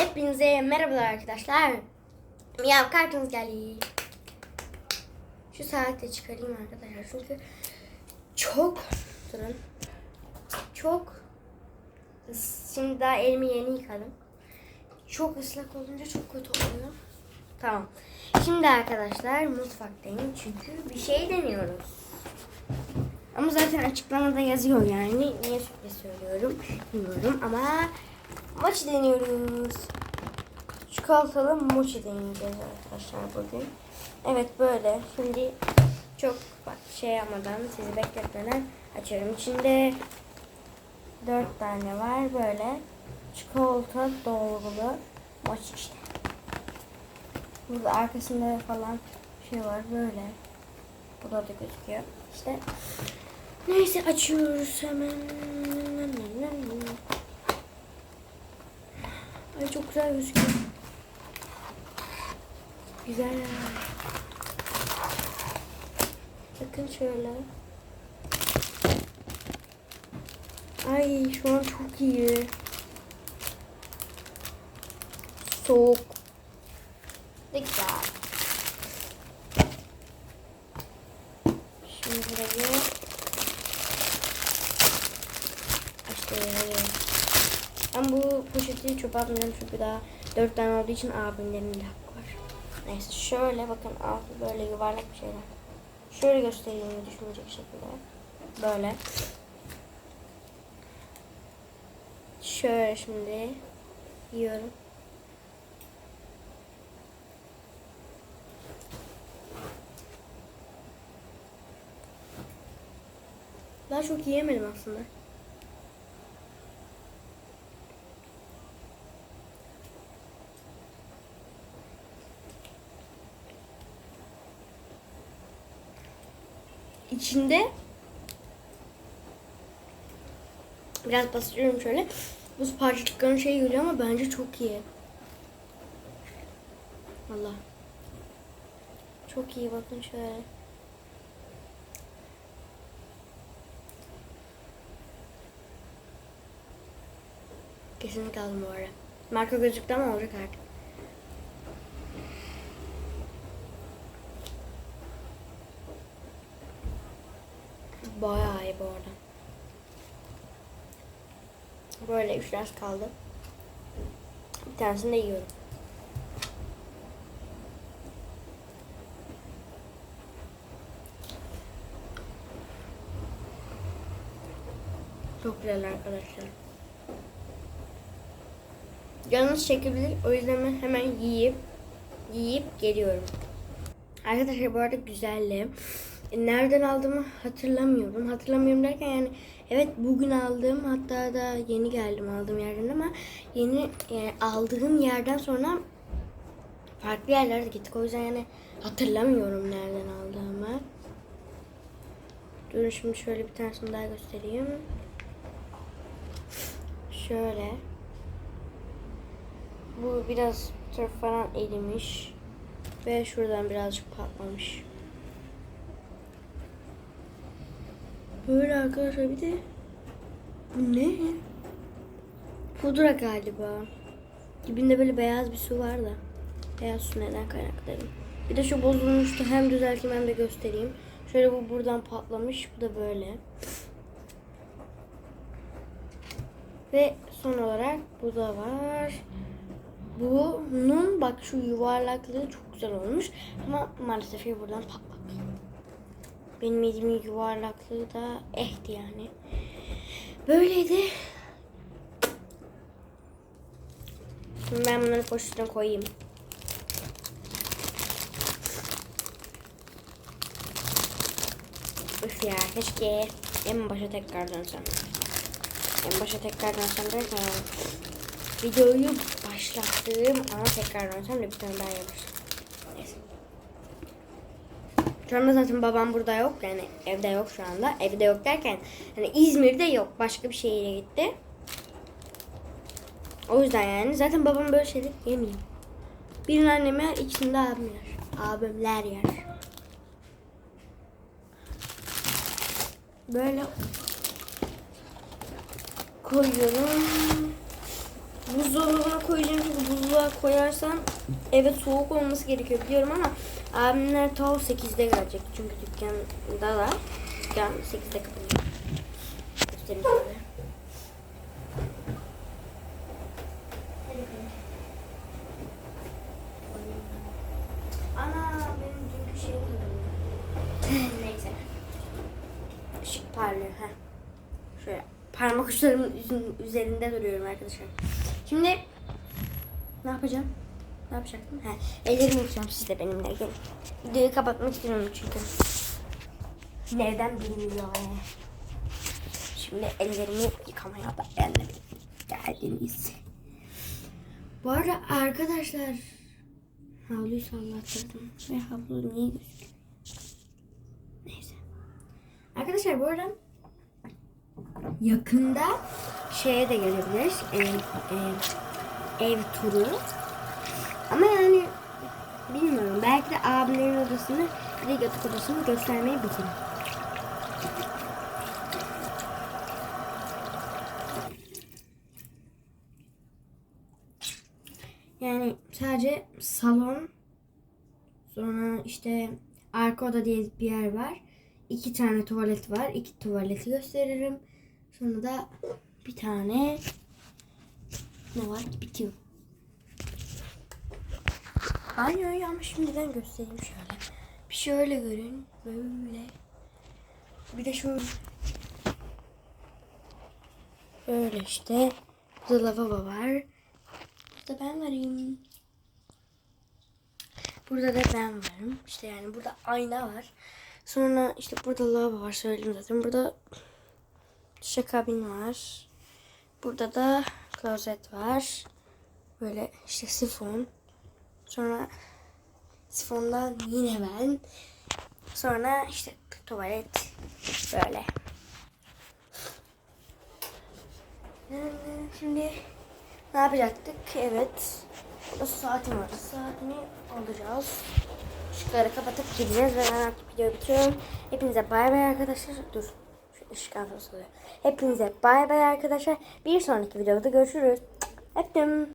Hepinize merhabalar arkadaşlar. Miyav kartınız geldi. Şu saate çıkarayım arkadaşlar çünkü çok durun. Çok şimdi daha elimi yeni yıkadım. Çok ıslak olunca çok kötü oluyor. Tamam. Şimdi arkadaşlar mutfaktayım çünkü bir şey deniyoruz. Ama zaten açıklamada yazıyor yani. Niye sürpriz söylüyorum bilmiyorum ama mochi deniyoruz. Çikolatalı mochi deneyeceğiz arkadaşlar bugün. Evet böyle. Şimdi çok şey yapmadan sizi bekletmeden açıyorum. İçinde dört tane var böyle. Çikolata dolgulu mochi işte. Burada arkasında falan şey var böyle. Bu da, da gözüküyor. İşte neyse açıyoruz hemen. Ay çok güzel gözüküyor. Güzel. Bakın şöyle. Ay şu an çok iyi. Soğuk. Ne güzel. Şimdi burayı açtım. Ben bu poşeti çöpe atmayacağım çünkü daha dört tane olduğu için abimlerin de hakkı var. Neyse şöyle bakın altı böyle yuvarlak bir şeyler. Şöyle göstereyim düşünecek şekilde. Böyle. Şöyle şimdi yiyorum. Daha çok yiyemedim aslında. İçinde biraz bastırıyorum şöyle. Buz parçacıkların şey geliyor ama bence çok iyi. Valla. Çok iyi bakın şöyle. Kesinlikle aldım bu arada. Marka gözüktü ama olacak artık. Bayağı iyi bu arada. Böyle üç ders kaldı. Bir tanesini de yiyorum. Çok güzel arkadaşlar. Canınız çekebilir. O yüzden ben hemen yiyip yiyip geliyorum. Arkadaşlar bu arada güzelli. E, Nereden aldığımı hatırlamıyorum. Hatırlamıyorum derken yani evet bugün aldım hatta da yeni geldim aldığım yerden ama yeni yani aldığım yerden sonra farklı yerlere gittik. O yüzden yani hatırlamıyorum nereden aldığımı. Durun şimdi şöyle bir tanesini daha göstereyim. Şöyle. Bu biraz taraf falan erimiş. Ve şuradan birazcık patlamış. Böyle arkadaşlar bir de bu ne? Pudra galiba. Dibinde böyle beyaz bir su var da. Beyaz su neden kaynaklı? Bir de şu bozulmuştu. Hem düzelteyim hem de göstereyim. Şöyle bu buradan patlamış. Bu da böyle. Ve son olarak bu da var. Bunun bak şu yuvarlaklığı çok güzel olmuş. Ama maalesef ya buradan patlak. Benim yediğimin yuvarlaklığı da ehti yani. Böyleydi. Şimdi ben bunları poşetine koyayım. Üf ya keşke en başa tekrar dönsem. En başa tekrar dönsem derken videoyu başlattığım ama tekrar dönsem de bir tane daha yapacağım. Şu anda zaten babam burada yok yani evde yok şu anda. Evde yok derken hani İzmir'de yok. Başka bir şehire gitti. O yüzden yani zaten babam böyle şeyler yemiyor. Birinin annem yer, ikisini abim yer. Abimler yer. Böyle koyuyorum. buzdolabına koyacağım çünkü buzluğa koyarsam eve soğuk olması gerekiyor biliyorum ama abimler ta o 8'de gelecek çünkü dükkanda da dükkan 8'de kapanıyor. Göstereyim size. Ana benim dünkü şey Neyse. Işık parlıyor. Heh. Şöyle parmak uçlarımın üzerinde duruyorum arkadaşlar. Şimdi ne yapacağım? Ne yapacaktım? Ha, ellerimi yıkayacağım siz de benimle gelin. Videoyu kapatmak istiyorum çünkü. Nereden bilmiyor. Şimdi ellerimi yıkamaya da benimle geldiniz. Bu arada arkadaşlar havluyu sallattırdım ve havlu niye? Neyse. Arkadaşlar bu arada yakında şeye de gelebilir. Ev, ev, ev turu. Ama yani bilmiyorum. Belki de abilerin odasını bir de yatak odasını göstermeyi bitiririm. Yani sadece salon sonra işte arka oda diye bir yer var. İki tane tuvalet var. İki tuvaleti gösteririm. Sonra da bir tane ne var? Bitiyor. Banyoyu ama şimdiden göstereyim şöyle. Bir şöyle görün. Böyle. Bir de şöyle. Böyle işte. Burada lavabo var. Burada ben varım. Burada da ben varım. İşte yani burada ayna var. Sonra işte burada lavabo var söyledim zaten. Burada şakabin var. Burada da klozet var. Böyle işte sifon. Sonra sifondan yine ben. Sonra işte tuvalet böyle. Şimdi ne yapacaktık? Evet. Burada saatim var. Saatimi alacağız. Işıkları kapatıp gideceğiz ve ben artık videoyu bitiriyorum. Hepinize bay bay arkadaşlar. Dur. Şu ışık oluyor. Hepinize bay bay arkadaşlar. Bir sonraki videoda görüşürüz. Öptüm.